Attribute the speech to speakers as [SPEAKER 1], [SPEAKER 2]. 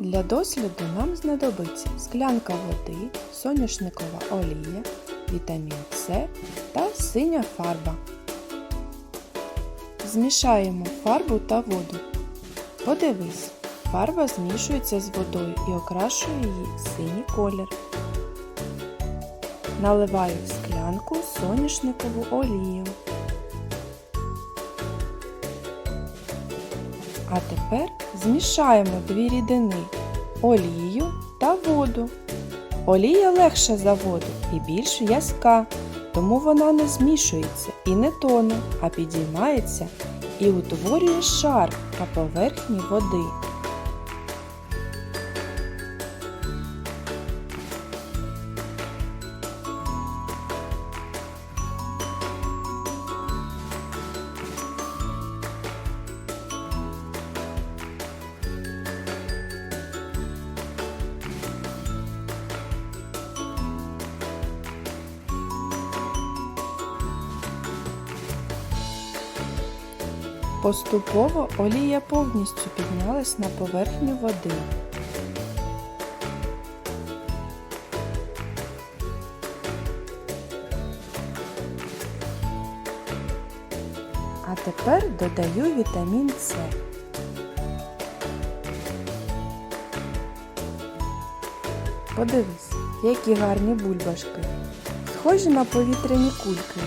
[SPEAKER 1] Для досліду нам знадобиться склянка води, соняшникова олія, вітамін С та синя фарба. Змішаємо фарбу та воду. Подивись, фарба змішується з водою і окрашує її синій колір. Наливаю в склянку соняшникову олію. А тепер змішаємо дві рідини олію та воду. Олія легша за воду і більш в'язка, тому вона не змішується і не тоне, а підіймається і утворює шар на поверхні води. Поступово олія повністю піднялась на поверхню води. А тепер додаю вітамін С. Подивись, які гарні бульбашки, схожі на повітряні кульки.